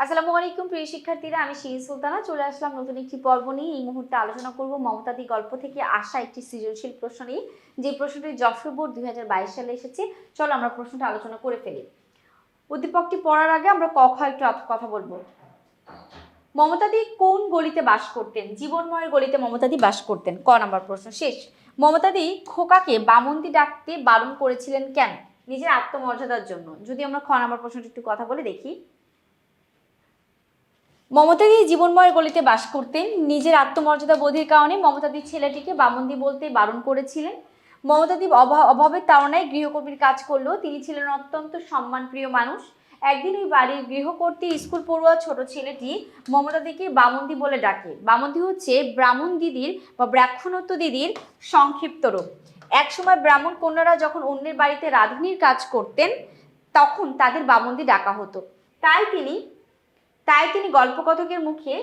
আসসালামু আলাইকুম, প্রিয় শিক্ষার্থীরা। আমি শিরিন সুলতানা। চলে আসলাম নতুন একটি পর্ব নিয়ে। এই মুহূর্তে আলোচনা করব মমতাদি গল্প থেকে আসা একটি সৃজনশীল প্রশ্ন নিয়ে। যে প্রশ্নটি যশোর বোর্ড দুই হাজার বাইশ সালে এসেছে, চলো আমরা প্রশ্নটা আলোচনা করে ফেলি। উদ্দীপকটি পড়ার আগে আমরা ক খ একটু কথা বলব। মমতাদি কোন গলিতে বাস করতেন? জীবনময়ের গলিতে মমতাদি বাস করতেন। ক নাম্বার প্রশ্ন, শেষ। মমতাদি খোকাকে বামন্দি ডাকতে বারণ করেছিলেন কেন? নিজের আত্মমর্যাদার জন্য। যদি আমরা খ নাম্বার প্রশ্নটি একটু কথা বলে দেখি। মমতাদি জীবনময়ের গলিতে বাস করতেন। নিজের আত্মমর্যাদা বোধের কারণে মমতাদির ছেলেটিকে বামন্দি বলতে বারণ করেছিলেন। মমতাদি অভাব অভাবের তাড়নায় গৃহকর্মীর কাজ করলেও তিনি ছিলেন অত্যন্ত সম্মানপ্রিয় মানুষ। একদিন ওই বাড়ির গৃহকর্ত্রী স্কুল পড়ুয়া ছোট ছেলেটি মমতাদিকে বামন্দি বলে ডাকে। বামন্দি হচ্ছে ব্রাহ্মণ দিদির বা ব্রাহ্মণত্ব দিদির সংক্ষিপ্ত রূপ। একসময় ব্রাহ্মণ কন্যারা যখন অন্যের বাড়িতে রাঁধুনির কাজ করতেন, তখন তাদের বামন্দি ডাকা হতো। তাই তিনি তাই তিনি গল্পকথকের মুখে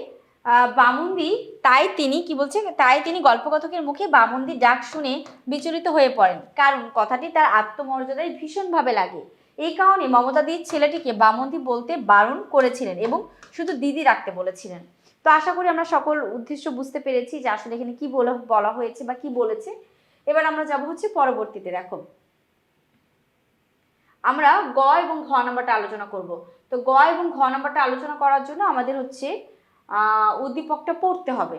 বামুন্দি তাই তিনি, কি বলছে? তাই তিনি গল্পকথকের মুখে বামুন্দি ডাক শুনে বিচলিত হয়ে পড়েন। কারণ কথাটি তার আত্মমর্যাদায় ভীষণভাবে লাগে। এই কারণে মমতাদির ছেলেটিকে বামন্দি বলতে বারণ করেছিলেন এবং শুধু দিদি রাখতে বলেছিলেন। তো আশা করি আমরা সকল উদ্দেশ্য বুঝতে পেরেছি যে আসলে এখানে কি বলা বলা হয়েছে বা কি বলেছে। এবার আমরা যাব হচ্ছে পরবর্তীতে, দেখো। আমরা গ এবং ঘ নাম্বারটা আলোচনা করব। তো গ এবং ঘ নাম্বারটা আলোচনা করার জন্য আমাদের হচ্ছে উদ্দীপকটা পড়তে হবে।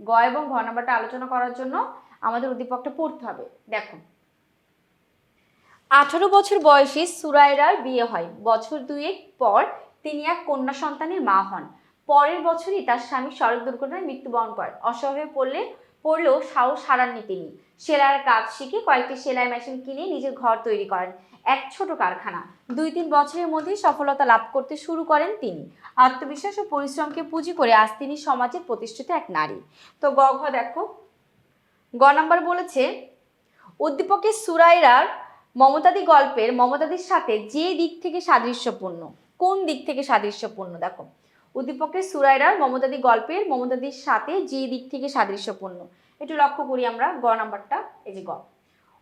গ এবং ঘ নাম্বারটা আলোচনা করার জন্য আমাদের উদ্দীপকটা পড়তে হবে। দেখো। আঠারো বছর বয়সে সুরাইরার বিয়ে হয়। বছর দুয়েক পর তিনি এক কন্যা সন্তানের মা হন। পরের বছরই তার স্বামী সড়ক দুর্ঘটনায় মৃত্যুবরণ করেন। অসহায় পড়লে পড়লেও সাহস হারাননি তিনি। সেলাইয়ের কাজ শিখে কয়েকটি সেলাই মেশিন কিনে নিজের ঘর তৈরি করেন, এক ছোট কারখানা। দুই তিন বছরের মধ্যেই সফলতা লাভ করতে শুরু করেন তিনি। আত্মবিশ্বাস ও পরিশ্রমকে পুঁজি করে আজ তিনি সমাজের প্রতিষ্ঠিত এক নারী। তো গ, ঘ দেখো। গ নাম্বার বলেছে উদ্দীপকের সুরাইরার মমতাদি গল্পের মমতাদির সাথে যে দিক থেকে সাদৃশ্যপূর্ণ, কোন দিক থেকে সাদৃশ্যপূর্ণ দেখো। উদ্দীপকের সুরাইরার মমতাদি গল্পের, মমতাদির সাথে যে দিক থেকে সাদৃশ্যপূর্ণ। একটু লক্ষ্য করি আমরা গ নাম্বারটা, এই যে গ।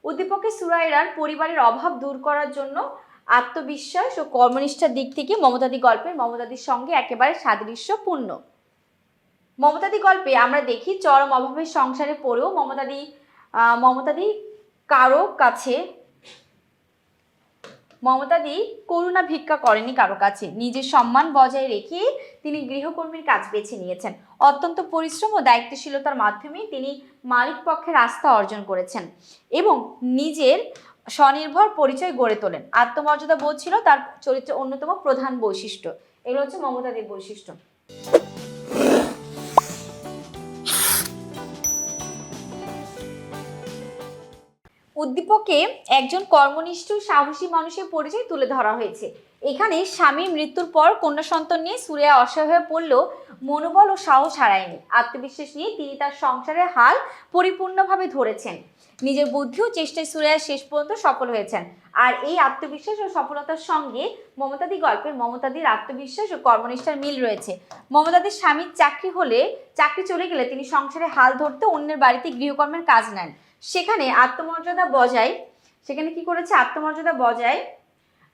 উদ্দীপকের সুরাইরার পরিবারের অভাব দূর করার জন্য আত্মবিশ্বাস ও কর্মনিষ্ঠার দিক থেকে মমতাদি গল্পের, মমতাদির সঙ্গে একেবারে সাদৃশ্যপূর্ণ। মমতাদি গল্পে আমরা দেখি চরম অভাবের সংসারে পড়েও মমতাদি মমতাদি কারও কাছে মমতাদি করুণা ভিক্ষা করেনি কারও কাছে। নিজের সম্মান বজায় রেখে তিনি গৃহকর্মীর কাজ বেছে নিয়েছেন। অত্যন্ত পরিশ্রম ও দায়িত্বশীলতার মাধ্যমে তিনি মালিক পক্ষের আস্থা অর্জন করেছেন এবং নিজের স্বনির্ভর পরিচয় গড়ে তোলেন। আত্মমর্যাদা বোধ ছিল তার চরিত্রের অন্যতম প্রধান বৈশিষ্ট্য। এগুলো হচ্ছে মমতাদির বৈশিষ্ট্য। উদ্দীপকে একজন কর্মনিষ্ঠ, সাহসী মানুষের পরিচয় তুলে ধরা হয়েছে। এখানে স্বামীর মৃত্যুর পর কন্যা সন্তান নিয়ে সুরেয়া অসহায় হয়ে পড়লেও মনোবল ও সাহস হারায়নি। আত্মবিশ্বাস নিয়ে তিনি তার সংসারের হাল পরিপূর্ণভাবে ধরেছেন। নিজের বুদ্ধি ও চেষ্টায় সুরেয়া শেষ পর্যন্ত সফল হয়েছেন। আর এই আত্মবিশ্বাস ও সফলতার সঙ্গে মমতাদি গল্পের মমতাদির আত্মবিশ্বাস ও কর্মনিষ্ঠার মিল রয়েছে। মমতাদির স্বামীর চাকরি হলে, চাকরি চলে গেলে তিনি সংসারে হাল ধরতে অন্যের বাড়িতে গৃহকর্মের কাজ নেন। সেখানে আত্মমর্যাদা বজায়, সেখানে কি করেছে? আত্মমর্যাদা বজায়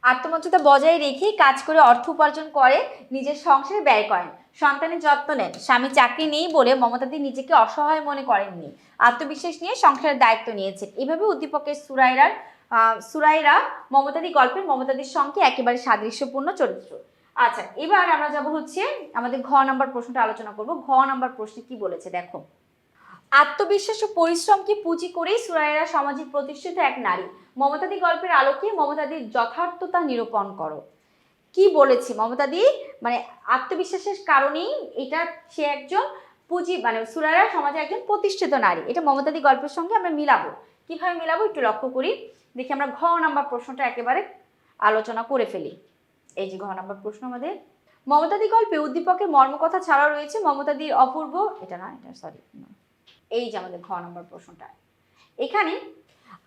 আত্মমর্যাদা বজায় রেখেই কাজ করে, অর্থ উপার্জন করে, নিজের সংসারে ব্যয় করেন, সন্তানের যত্ন নেন। স্বামী চাকরি নেই বলে মমতাদি নিজেকে অসহায় মনে করেননি। আত্মবিশ্বাস নিয়ে সংসারের দায়িত্ব নিয়েছেন। এভাবে উদ্দীপকের সুরাইরার সুরাইরা মমতাদি গল্পের মমতাদির সঙ্গে একেবারে সাদৃশ্যপূর্ণ চরিত্র। আচ্ছা এবার আমরা যাব হচ্ছে আমাদের ঘ নাম্বার প্রশ্নটা আলোচনা করব। ঘ নাম্বার প্রশ্নে কি বলেছে? দেখো। আত্মবিশ্বাস ও পরিশ্রমকে পুঁজি করেই সুরাইরা সমাজে প্রতিষ্ঠিত এক নারী। মমতাদি গল্পের আলোকে মমতাদির যথার্থতা নিরূপণ করো। কি বলেছি মমতাদি? মানে আত্মবিশ্বাসের কারণেই এটা সে একজন পুঁজি মানে সুরাইরা সমাজে একজন প্রতিষ্ঠিত নারী। এটা মমতাদি গল্পের সঙ্গে আমরা মিলাবো। কীভাবে মিলাবো একটু লক্ষ্য করি। দেখি আমরা ঘ নাম্বার প্রশ্নটা একেবারে আলোচনা করে ফেলি। এই যে ঘ নাম্বার প্রশ্ন আমাদের। মমতাদি গল্পে উদ্দীপকের মর্মকথা ছাড়াও রয়েছে মমতাদির অপূর্ব, এটা না, এটা সরি এই যে আমাদের ঘ নম্বর প্রশ্নটা। এখানে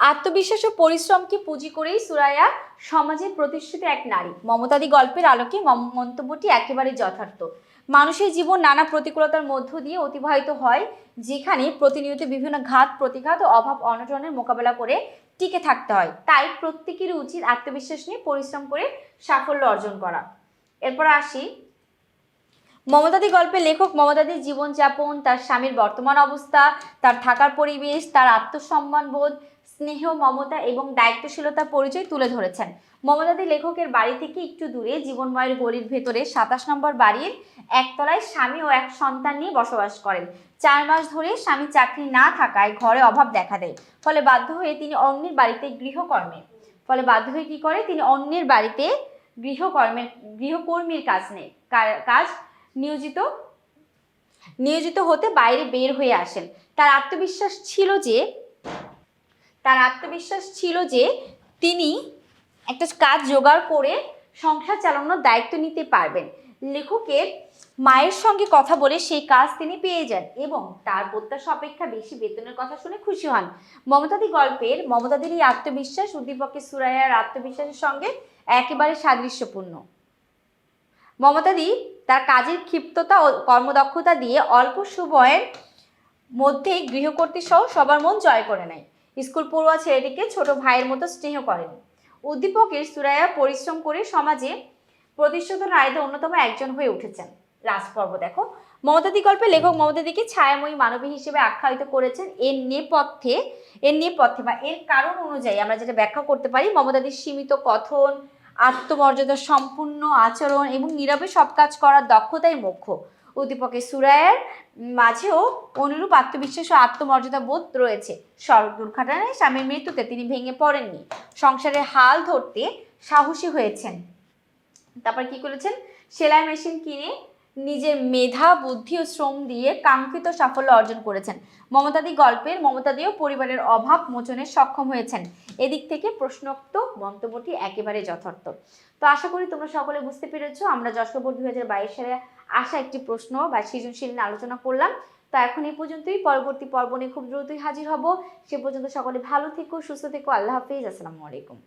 আত্মবিশ্বাস ও পরিশ্রমকে পুঁজি করেই সুরায়া সমাজে প্রতিষ্ঠিত এক নারী। মমতাদি গল্পের আলোকে মন্তব্যটি একেবারে যথার্থ। মানুষের জীবন নানা প্রতিকূলতার মধ্য দিয়ে অতিবাহিত হয়, যেখানে প্রতিনিয়ত বিভিন্ন ঘাত, প্রতিঘাত ও অভাব অনটনের মোকাবেলা করে টিকে থাকতে হয়। তাই প্রত্যেকেরই উচিত আত্মবিশ্বাস নিয়ে পরিশ্রম করে সাফল্য অর্জন করা। এরপর আসি মমতাদি গল্পে লেখক মমতাদির জীবনযাপন তার স্বামীর বর্তমান অবস্থা, তার থাকার পরিবেশ, তার আত্মসম্মান বোধ, স্নেহ, মমতা এবং দায়িত্বশীলতার পরিচয় তুলে ধরেছেন। মমতাদি লেখকের বাড়ি থেকে একটু দূরে জীবনময়ের গলির ভেতরে সাতাশ নম্বর বাড়ির একতলায় স্বামী ও এক সন্তান নিয়ে বসবাস করেন। চার মাস ধরে স্বামী চাকরি না থাকায় ঘরে অভাব দেখা দেয়, ফলে বাধ্য হয়ে তিনি অন্যের বাড়িতে গৃহকর্মে। ফলে বাধ্য হয়ে কি করে? তিনি অন্যের বাড়িতে গৃহকর্মের গৃহকর্মীর কাজ কা- কাজ নিয়োজিত নিয়োজিত হতে বাইরে বের হয়ে আসেন। তার আত্মবিশ্বাস ছিল যে, তার আত্মবিশ্বাস ছিল যে তিনি একটা কাজ জোগাড় করে সংসার চালানোর দায়িত্ব নিতে পারবেন। লেখকের মায়ের সঙ্গে কথা বলে সেই কাজ তিনি পেয়ে যান এবং তার প্রত্যাশা অপেক্ষা বেশি বেতনের কথা শুনে খুশি হন। মমতাদি গল্পের, মমতাদির এই আত্মবিশ্বাস উদ্দীপকের সুরাইয়ার আত্মবিশ্বাসের সঙ্গে একেবারে সাদৃশ্যপূর্ণ। মমতাদি তার কাজের ক্ষিপ্ততা ও কর্মদক্ষতা দিয়ে অল্প সময়ের মধ্যেই গৃহকর্ত্রী সহ সবার মন জয় করে নেয়। স্কুল পড়ুয়া ছেলেটিকে ছোট ভাইয়ের মতো স্নেহ করেন। উদ্দীপকের সুরাইয়া পরিশ্রম করে সমাজে প্রতিষ্ঠিত নারীদের অন্যতম একজন হয়ে উঠেছেন। লাস্ট পর্ব দেখো। মমতাদি গল্পে লেখক মমতাদিকে ছায়াময়ী মানবী হিসেবে আখ্যায়িত করেছেন। এর নেপথ্যে এর নেপথ্যে বা এর কারণ অনুযায়ী আমরা যেটা ব্যাখ্যা করতে পারি, মমতাদির সীমিত কথন আত্মমর্যাদা, সম্পূর্ণ আচরণ এবং নীরবে সব কাজ করার দক্ষতাই মুখ্য উদ্দীপকের সুরায়ের মাঝেও অনুরূপ আত্মবিশ্বাস ও আত্মমর্যাদা বোধ রয়েছে। সড়ক দুর্ঘটনায় স্বামীর মৃত্যুতে তিনি ভেঙে পড়েননি। সংসারে হাল ধরতে সাহসী হয়েছেন। তারপর কি করেছেন? সেলাই মেশিন কিনে নিজের মেধা, বুদ্ধি ও শ্রম দিয়ে কাঙ্ক্ষিত সাফল্য অর্জন করেছেন। মমতাদি গল্পের মমতাদিও পরিবারের অভাব মোচনে সক্ষম হয়েছেন। এদিক থেকে প্রশ্নোক্ত মন্তব্যটি একেবারে যথার্থ। তো আশা করি তোমরা সকলে বুঝতে পেরেছ, আমরা যশোবর দুই হাজার বাইশ সালে আসা একটি প্রশ্ন বা সৃজনশীল নিয়ে আলোচনা করলাম। তো এখন এই পর্যন্তই, পরবর্তী পর্ব নিয়ে খুব দ্রুতই হাজির হব। সে পর্যন্ত সকলে ভালো থেকো, সুস্থ থেকো, আল্লাহ হাফিজ, আসসালামু আলাইকুম।